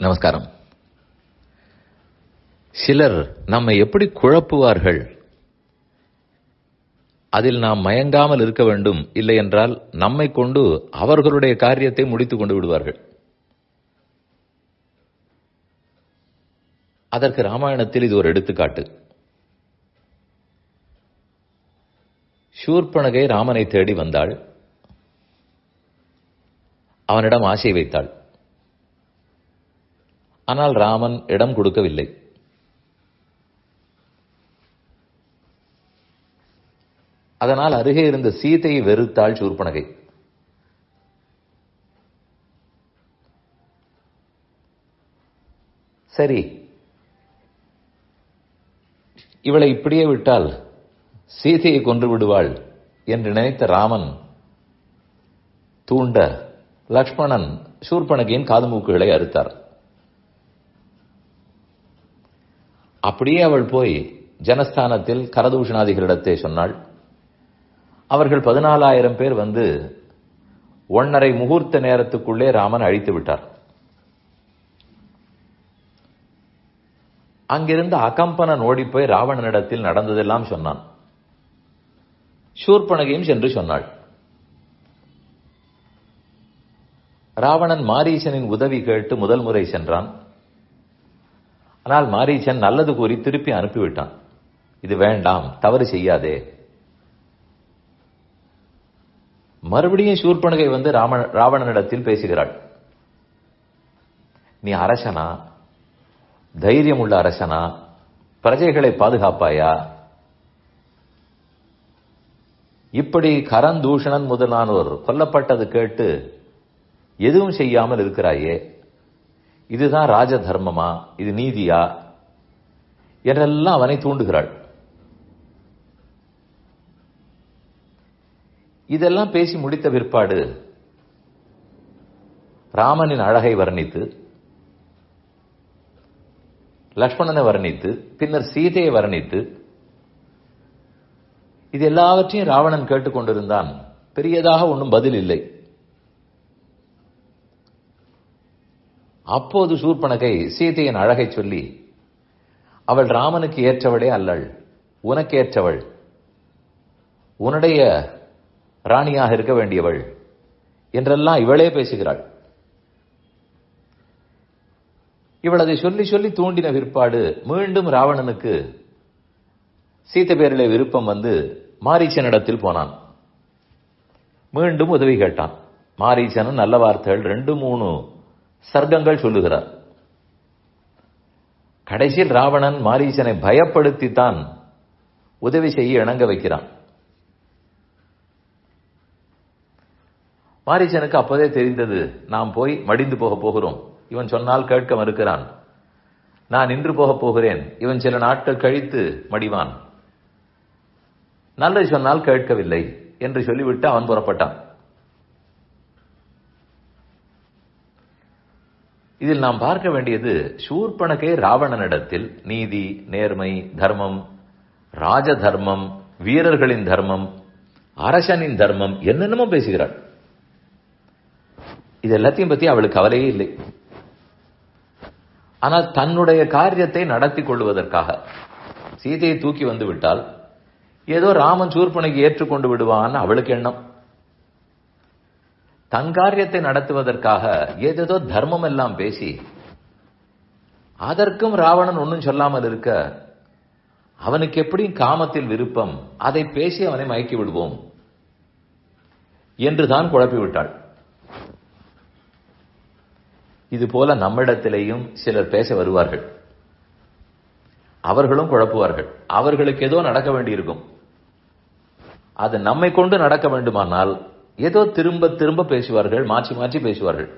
நமஸ்காரம். சிலர் நம்மை எப்படி குழப்புவார்கள்? அதில் நாம் மயங்காமல் இருக்க வேண்டும் இல்லை என்றால் நம்மை கொண்டு அவர்களுடைய காரியத்தை முடித்துக் கொண்டு விடுவார்கள். அதற்கு ராமாயணத்தில் இது ஒரு எடுத்துக்காட்டு. சூர்பனகை ராமனை தேடி வந்தாள். அவனிடம் ஆசை வைத்தாள். ஆனால் ராமன் இடம் கொடுக்கவில்லை. அதனால் அருகே இருந்த சீதையை வெறுத்தாள் சூர்பனகை. சரி இவளை இப்படியே விட்டால் சீதையை கொன்று விடுவாள் என்று நினைத்த ராமன் தூண்ட லக்ஷ்மணன் சூர்பனகையின் காது மூக்குகளை அறுத்தார். அப்படியே அவள் போய் ஜனஸ்தானத்தில் கரதூஷணாதிகளிடத்தே சொன்னாள். அவர்கள் பதினாலாயிரம் பேர் வந்து ஒன்னரை முகூர்த்த நேரத்துக்குள்ளே ராமன் அழித்து விட்டார். அங்கிருந்து அகம்பனன் ஓடிப்போய் ராவணனிடத்தில் நடந்ததெல்லாம் சொன்னான். சூர்பனகையும் சென்று சொன்னாள். ராவணன் மாரீசனின் உதவி கேட்டு முதல் முறை சென்றான். ஆனால் மாரீசன் நல்லது கூறி திருப்பி அனுப்பிவிட்டான். இது வேண்டாம் தவறு செய்யாதே. மறுபடியும் சூர்பனகை வந்து ராம ராவணனிடத்தில் பேசுகிறாள். நீ அரசனா? தைரியம் உள்ள அரசனா? பிரஜைகளை பாதுகாப்பாயா? இப்படி கரந்தூஷணன் முதலானோர் கொல்லப்பட்டது கேட்டு எதுவும் செய்யாமல் இருக்கிறாயே? இதுதான் ராஜ தர்மமா இது நீதியா? என்றெல்லாம் அவனை தூண்டுகிறாள். இதெல்லாம் பேசி முடித்த பிற்பாடு ராமனின் அழகை வர்ணித்து லக்ஷ்மணனை வர்ணித்து பின்னர் சீதையை வர்ணித்து இது எல்லாவற்றையும் ராவணன் கேட்டுக்கொண்டிருந்தான். பெரியதாக ஒன்றும் பதில் இல்லை. அப்போது சூர்பனகை சீதையின் அழகை சொல்லி அவள் ராமனுக்கு ஏற்றவளே அல்லள் உனக்கு ஏற்றவள் உன்னுடைய ராணியாக இருக்க வேண்டியவள். என்றெல்லாம் இவளே பேசுகிறாள். இவள் அதை சொல்லி சொல்லி தூண்டின பிற்பாடு மீண்டும் ராவணனுக்கு சீத்த பேரிலே விருப்பம் வந்து மாரீச்சனிடத்தில் போனான். மீண்டும் உதவி கேட்டான். மாரீச்சனும் நல்ல வார்த்தைகள் ரெண்டு மூணு சர்க்கங்கள் சொல்லுகிறார். கடைசியில் ராவணன் மாரீசனை பயப்படுத்தித்தான் உதவி செய்ய இணங்க வைக்கிறான். மாரீசனுக்கு அப்போதே தெரிந்தது நாம் போய் மடிந்து போக போகிறோம். இவன் சொன்னால் கேட்க மறுக்கிறான். நான் நின்று போகப் போகிறேன். இவன் சில நாட்கள் கழித்து மடிவான். நல்லது சொன்னால் கேட்கவில்லை என்று சொல்லிவிட்டு அவன் புறப்பட்டான். இதில் நாம் பார்க்க வேண்டியது சூர்பனகே ராவணனிடத்தில் நீதி நேர்மை தர்மம் ராஜ தர்மம் வீரர்களின் தர்மம் அரசனின் தர்மம் என்னென்னமோ பேசுகிறாள். இது எல்லாத்தையும் பத்தி அவளுக்கு கவலையே இல்லை. ஆனால் தன்னுடைய காரியத்தை நடத்தி கொள்வதற்காக சீதையை தூக்கி வந்து விட்டால் ஏதோ ராமன் சூர்பனைக்கு ஏற்றுக்கொண்டு விடுவான் அவளுக்கு எண்ணம். தன் காரியத்தை நடத்துவதற்காக ஏதேதோ தர்மம் எல்லாம் பேசி அதற்கும் ராவணன் ஒன்றும் சொல்லாமல் இருக்க அவனுக்கு எப்படி காமத்தில் விருப்பம் அதை பேசி அவனை மயக்கி விடுவோம் என்றுதான் குழப்பிவிட்டாள். இது போல நம்மிடத்திலேயும் சிலர் பேச வருவார்கள். அவர்களும் குழப்புவார்கள். அவர்களுக்கு ஏதோ நடக்க வேண்டியிருக்கும். அது நம்மை கொண்டு நடக்க வேண்டுமானால் ஏதோ திரும்ப திரும்ப பேசுவார்கள் மாற்றி மாற்றி பேசுவார்கள்.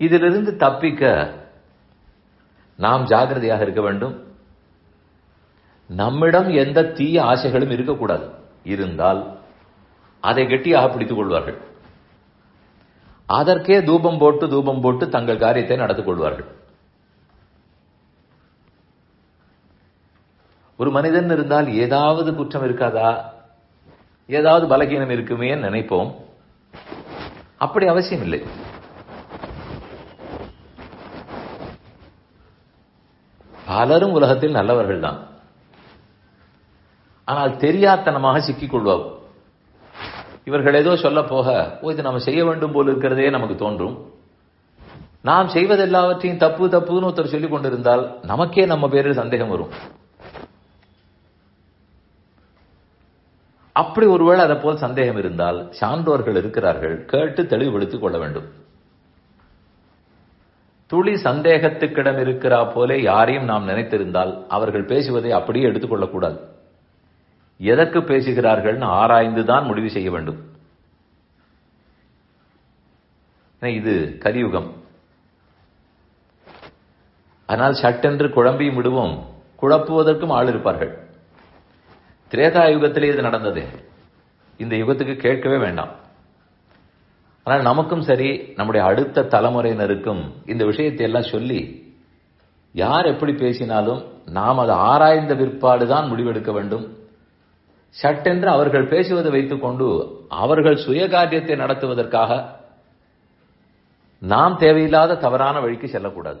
இதிலிருந்து தப்பிக்க நாம் ஜாகிரதையாக இருக்க வேண்டும். நம்மிடம் எந்த தீய ஆசைகளும் இருக்கக்கூடாது. இருந்தால் அதை கெட்டியாக பிடித்துக் கொள்வார்கள். அதற்கே தூபம் போட்டு தூபம் போட்டு தங்கள் காரியத்தை நடத்திக் கொள்வார்கள். ஒரு மனிதன் இருந்தால் ஏதாவது குற்றம் இருக்காதா? ஏதாவது பலகீனம் இருக்குமே நினைப்போம். அப்படி அவசியம் இல்லை. பலரும் உலகத்தில் நல்லவர்கள் தான். ஆனால் தெரியாத்தனமாக சிக்கிக் கொள்வார். இவர்கள் ஏதோ சொல்ல போக ஓ இது நம்ம செய்ய வேண்டும் போல இருக்கிறதே நமக்கு தோன்றும். நாம் செய்வது எல்லாவற்றையும் தப்பு தப்புன்னு ஒருத்தர் சொல்லிக் கொண்டிருந்தால் நமக்கே நம்ம பேரில் சந்தேகம் வரும். அப்படி ஒருவேளை அதை போல் சந்தேகம் இருந்தால் சான்றோர்கள் இருக்கிறார்கள் கேட்டு தெளிவுபடுத்திக் கொள்ள வேண்டும். துளி சந்தேகத்துக்கிடம் இருக்கிறா போலே யாரையும் நாம் நினைத்திருந்தால் அவர்கள் பேசுவதை அப்படியே எடுத்துக்கொள்ளக்கூடாது எதற்கு பேசுகிறார்கள்னு ஆராய்ந்துதான் முடிவு செய்ய வேண்டும். இது கலியுகம். ஆனால் சட்டென்று குழம்பியும் விடுவோம் குழப்புவதற்கும் ஆள் இருப்பார்கள். திரேதா யுகத்திலே இது நடந்தது. இந்த யுகத்துக்கு கேட்கவே வேண்டாம். ஆனால் நமக்கும் சரி நம்முடைய அடுத்த தலைமுறையினருக்கும் இந்த விஷயத்தை எல்லாம் சொல்லி யார் எப்படி பேசினாலும் நாம் அதை ஆராய்ந்த பிற்பாடுதான் முடிவெடுக்க வேண்டும். சட்டென்று அவர்கள் பேசுவதை வைத்துக் கொண்டு அவர்கள் சுய காரியத்தை நடத்துவதற்காக நாம் தேவையில்லாத தவறான வழிக்கு செல்லக்கூடாது.